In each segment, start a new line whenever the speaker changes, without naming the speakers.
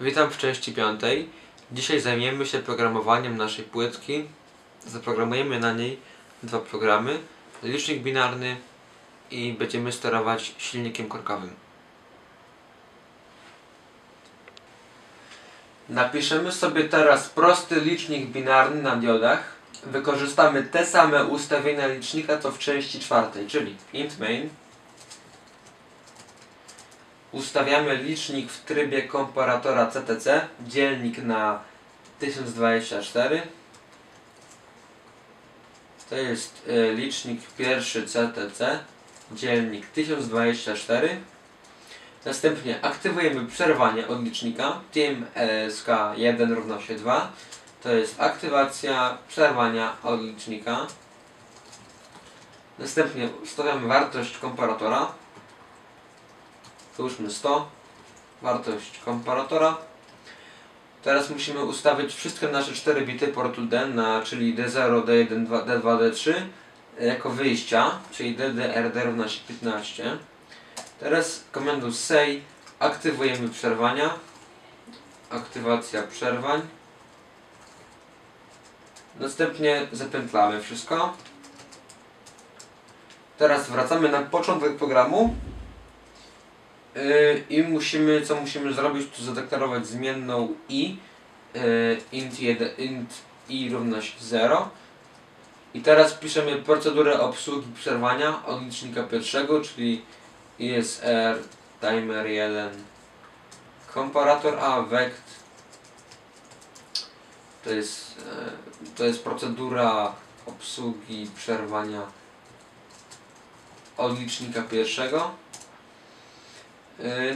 Witam w części piątej. Dzisiaj zajmiemy się programowaniem naszej płytki. Zaprogramujemy na niej dwa programy. Licznik binarny i będziemy sterować silnikiem korkowym. Napiszemy sobie teraz prosty licznik binarny na diodach. Wykorzystamy te same ustawienia licznika co w części czwartej, czyli int main ustawiamy licznik w trybie komparatora CTC, dzielnik na 1024. To jest e, licznik pierwszy CTC, dzielnik 1024. Następnie aktywujemy przerwanie od licznika, tym SK1 równa się 2. To jest aktywacja przerwania od licznika. Następnie ustawiamy wartość komparatora, Załóżmy 100. Wartość komparatora. Teraz musimy ustawić wszystkie nasze 4 bity portu D, na, czyli D0, D1, D2, D3 jako wyjścia, czyli DDRD równa się 15. Teraz komendą say aktywujemy przerwania. Aktywacja przerwań. Następnie zapętlamy wszystko. Teraz wracamy na początek programu Yy, i musimy, co musimy zrobić, to zadeklarować zmienną i yy, int, 1, int i równa się 0 i teraz piszemy procedurę obsługi przerwania od licznika pierwszego, czyli ISR timer 1 komparator a vect. To jest, yy, to jest procedura obsługi przerwania od licznika pierwszego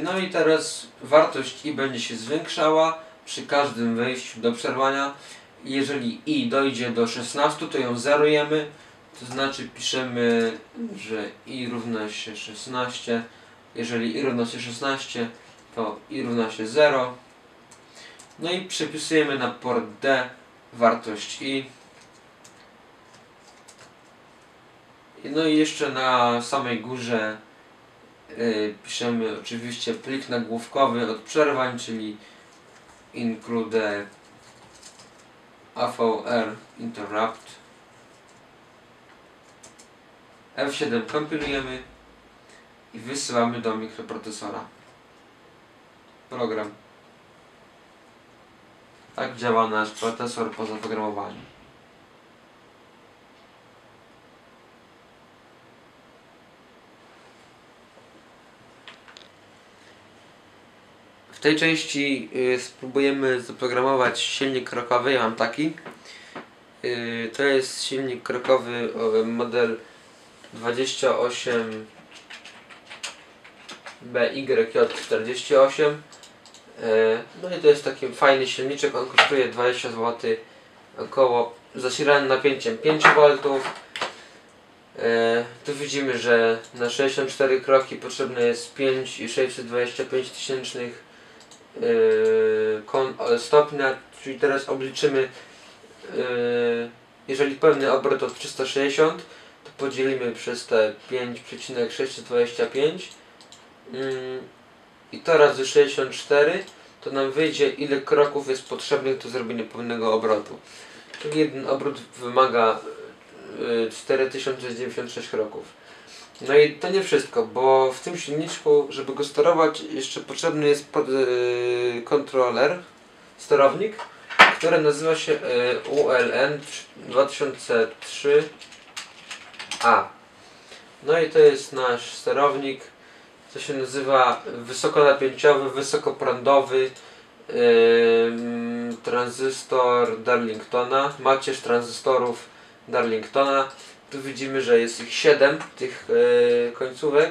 no i teraz wartość i będzie się zwiększała przy każdym wejściu do przerwania. Jeżeli i dojdzie do 16, to ją zerujemy. To znaczy piszemy, że i równa się 16. Jeżeli i równa się 16, to i równa się 0. No i przepisujemy na port D wartość i. No i jeszcze na samej górze piszemy oczywiście plik nagłówkowy od przerwań, czyli include AVR interrupt. F7 kompilujemy i wysyłamy do mikroprocesora. Program. Tak działa nasz procesor po zaprogramowaniu tej części y, spróbujemy zaprogramować silnik krokowy. Ja mam taki. Y, to jest silnik krokowy y, model 28 BYJ48. Y, no i to jest taki fajny silniczek. On kosztuje 20 zł. Około zasilanym napięciem 5 V. E, tu widzimy, że na 64 kroki potrzebne jest 5,625 tysięcznych yy, stopnia, czyli teraz obliczymy, yy, jeżeli pełny obrot to 360, to podzielimy przez te 5,625 yy, i to razy 64, to nam wyjdzie ile kroków jest potrzebnych do zrobienia pełnego obrotu. Czyli jeden obrót wymaga yy, 4096 kroków. No i to nie wszystko, bo w tym silniczku, żeby go sterować, jeszcze potrzebny jest pod, yy, kontroler, sterownik, który nazywa się yy, ULN 2003A. No i to jest nasz sterownik, co się nazywa wysokonapięciowy, wysokoprądowy tranzystor Darlingtona, macierz tranzystorów Darlingtona tu widzimy, że jest ich 7 tych yy, końcówek.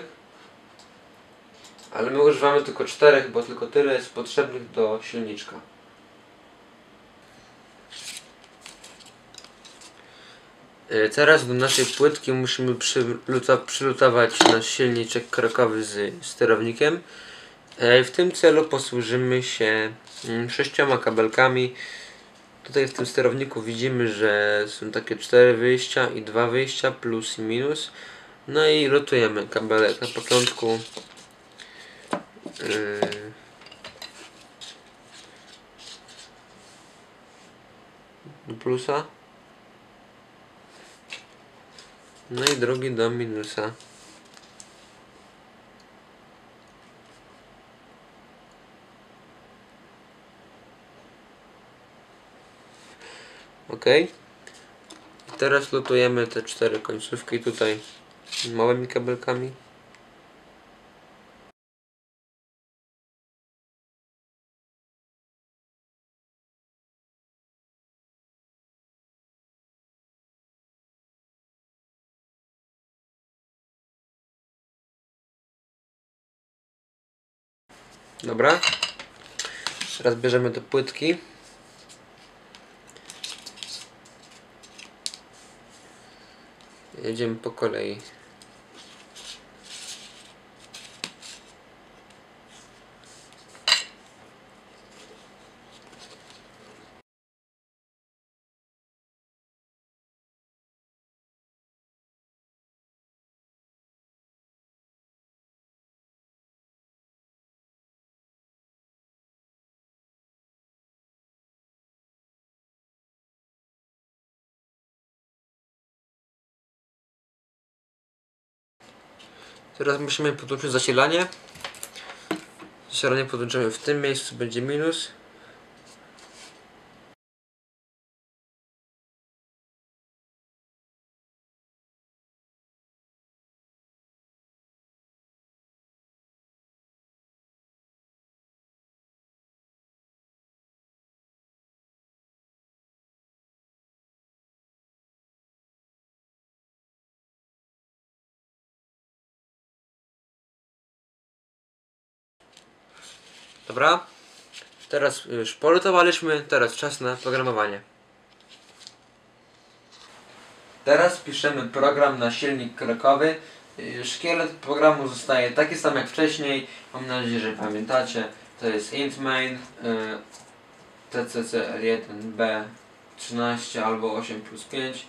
Ale my używamy tylko 4, bo tylko tyle jest potrzebnych do silniczka. E, teraz do naszej płytki musimy przyluta, przylutować nasz silniczek krokowy z sterownikiem. E, w tym celu posłużymy się mm, sześcioma kabelkami Tutaj w tym sterowniku widzimy, że są takie cztery wyjścia i dwa wyjścia plus i minus. No i rotujemy kabelek na początku. Yy. Do plusa. No i drugi do minusa. Ok. I teraz lutujemy te cztery końcówki tutaj małymi kabelkami. Dobra. Teraz bierzemy te płytki. Jedziemy po kolei. Teraz musimy podłączyć zasilanie. Zasilanie podłączymy w tym miejscu, będzie minus. Dobra. Teraz już polutowaliśmy, teraz czas na programowanie. Teraz piszemy program na silnik krokowy. Yy, Szkielet programu zostaje taki sam jak wcześniej. Mam nadzieję, że pamiętacie. To jest int main yy, tccl1b 13 albo 8 plus 5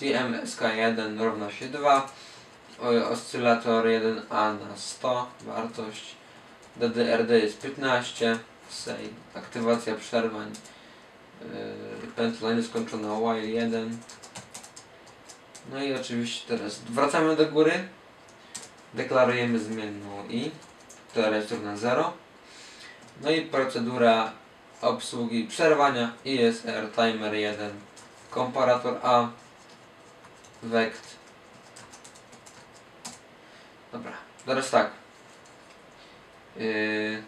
tmsk1 równa się 2 o- oscylator 1a na 100 wartość DDRD jest 15, save, aktywacja przerwań, yy, pętla nieskończona while 1. No i oczywiście teraz wracamy do góry, deklarujemy zmienną i, która jest równa 0. No i procedura obsługi przerwania ISR timer 1, komparator A, vect. Dobra, teraz tak. Yy,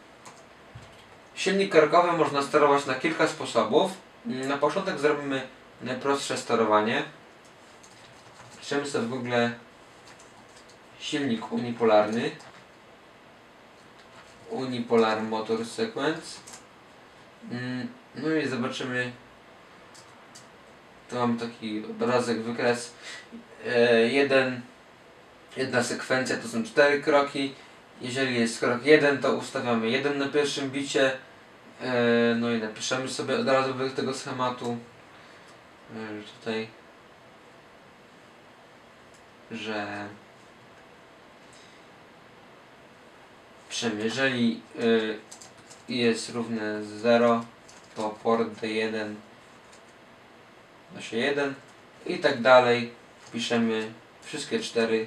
Silnik korkowy można sterować na kilka sposobów. Mm, Na początek zrobimy najprostsze sterowanie. Piszemy sobie w Google silnik unipolarny. Unipolar Motor Sequence. Mm, No i zobaczymy. Tu mam taki obrazek, wykres. E, Jeden, jedna sekwencja to są cztery kroki. Jeżeli jest krok 1, to ustawiamy 1 na pierwszym bicie. E, No i napiszemy sobie od razu według tego schematu, e, tutaj, że jeżeli y, jest równe 0, to port D1 da się 1 i tak dalej. Piszemy wszystkie cztery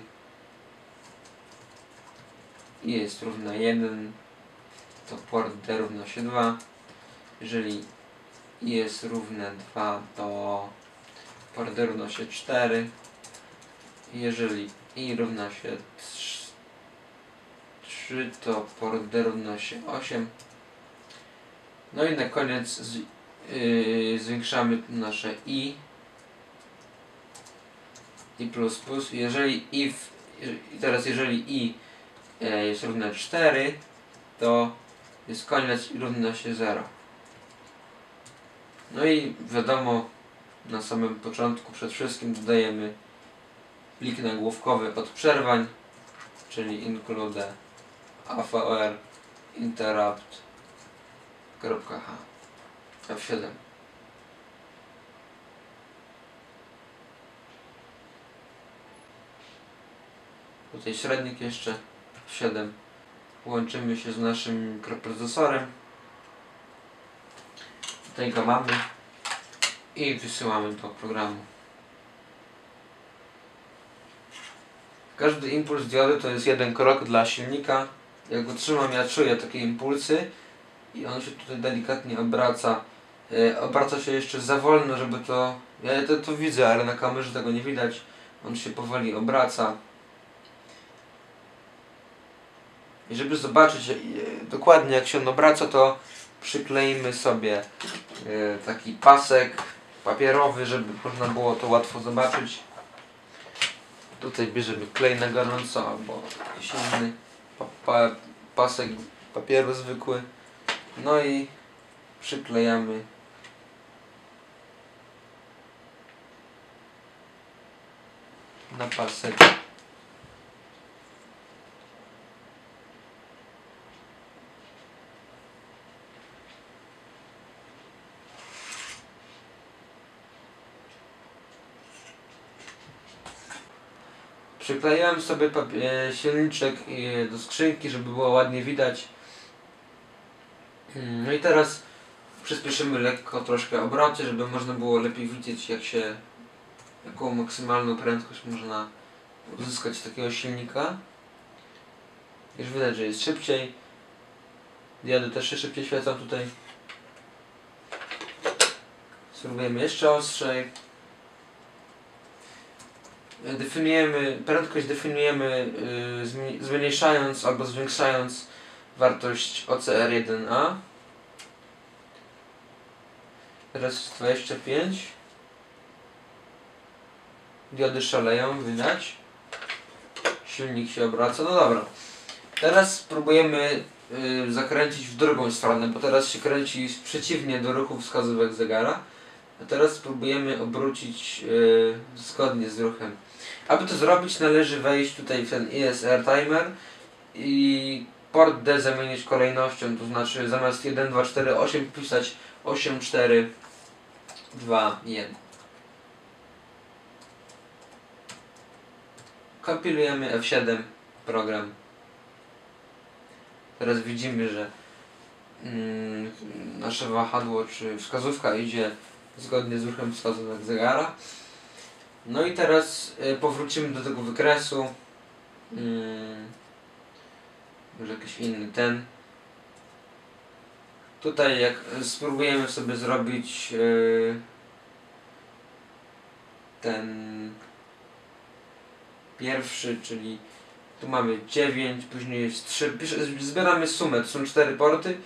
i jest równa 1, to port D równa się 2. Jeżeli i jest równe 2, to port D równa się 4. Jeżeli i równa się 3, to port D równa się 8. No i na koniec z, yy, zwiększamy nasze i i plus plus. Jeżeli i w, i teraz jeżeli i jest równe 4, to jest koniec i równa się 0. No i wiadomo, na samym początku przed wszystkim dodajemy plik nagłówkowy od przerwań, czyli include avr interrupt.h F7 Tutaj średnik jeszcze 7 Łączymy się z naszym mikroprocesorem Tutaj go mamy i wysyłamy do programu. Każdy impuls diody to jest jeden krok dla silnika. Jak go trzymam, ja czuję takie impulsy i on się tutaj delikatnie obraca. E, obraca się jeszcze za wolno, żeby to... Ja to, to widzę, ale na kamerze tego nie widać. On się powoli obraca. I żeby zobaczyć e, dokładnie jak się on obraca, to przykleimy sobie e, taki pasek papierowy, żeby można było to łatwo zobaczyć. Tutaj bierzemy klej na gorąco albo jakiś inny pa pa pasek papieru zwykły. No i przyklejamy na pasek. Przyklejałem sobie e, silniczek e, do skrzynki, żeby było ładnie widać. Mm, No i teraz przyspieszymy lekko troszkę obroty, żeby można było lepiej widzieć jak się, jaką maksymalną prędkość można uzyskać z takiego silnika. Już widać, że jest szybciej. Diody też się szybciej świecą tutaj. Spróbujemy jeszcze ostrzej. Definiujemy, prędkość definiujemy zmi- zmniejszając albo zwiększając wartość OCR1A. Teraz 25. Diody szaleją, widać. Silnik się obraca. No dobra. Teraz spróbujemy y, zakręcić w drugą stronę, bo teraz się kręci przeciwnie do ruchu wskazówek zegara. A teraz spróbujemy obrócić y, zgodnie z ruchem. Aby to zrobić należy wejść tutaj w ten ISR timer i port D zamienić kolejnością, to znaczy zamiast 1, 2, 4, 8 wpisać 8, 4, 2, 1. Kompilujemy F7 program. Teraz widzimy, że mm, nasze wahadło czy wskazówka idzie zgodnie z ruchem wskazówek zegara. No i teraz y, powrócimy do tego wykresu. Mm, może jakiś inny ten. Tutaj jak spróbujemy sobie zrobić y, ten pierwszy, czyli tu mamy 9, później jest 3. Pisze- Zbieramy sumę, to są 4 porty,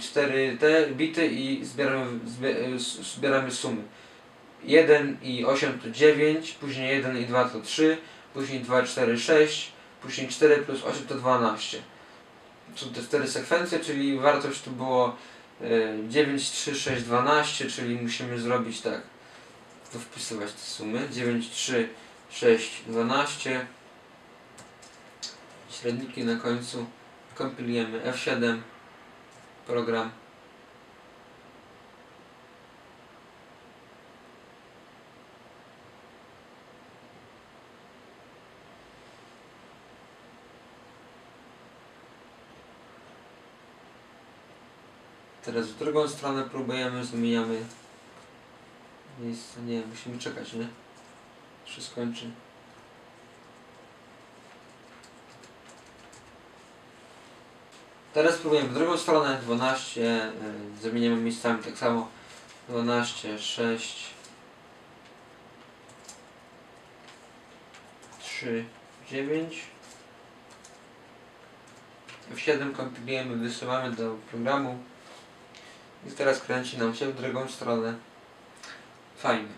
4 te bity i zbieramy, zbie- z- zbieramy sumy. 1 i 8 to 9, później 1 i 2 to 3, później 2, 4, 6, później 4 plus 8 to 12. Są te 4 sekwencje, czyli wartość tu było y, 9, 3, 6, 12, czyli musimy zrobić tak. Tu wpisywać te sumy. 9, 3, 6, 12. Średniki na końcu. Kompilujemy F7. Program. Teraz w drugą stronę próbujemy, zmieniamy miejsce. Nie, musimy czekać, nie? Się skończy. Teraz próbujemy w drugą stronę, 12, y, zamieniamy miejscami tak samo. 12, 6, 3, 9. F7 kompilujemy, wysyłamy do programu. I teraz kręci nam się w drugą stronę. Fajnie.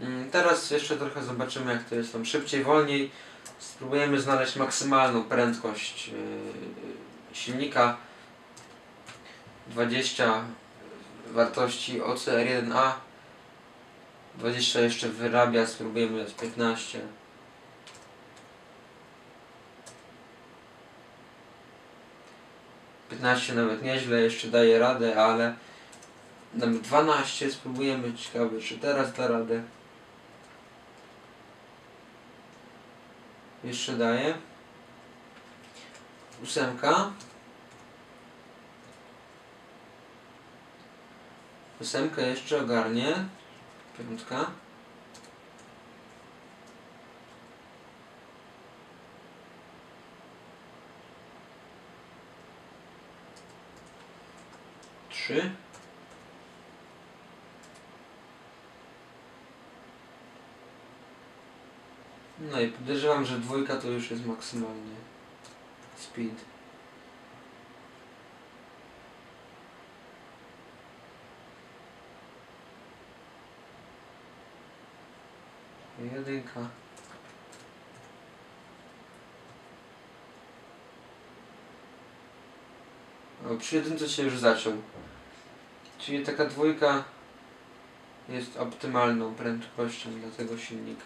Mm, Teraz jeszcze trochę zobaczymy jak to jest tam szybciej, wolniej. Spróbujemy znaleźć maksymalną prędkość yy, silnika. 20 wartości OCR1A. 20 jeszcze wyrabia, spróbujemy dać 15. Piętnaście nawet nieźle, jeszcze daje radę, ale nawet 12 spróbujemy, ciekawe czy teraz da radę. Jeszcze daje. Ósemka. Ósemka jeszcze ogarnie. Piątka. Trzy. No i podejrzewam, że dwójka to już jest maksymalnie speed. Jedynka. O, przy jedynce się już zaciął. Czyli taka dwójka jest optymalną prędkością dla tego silnika.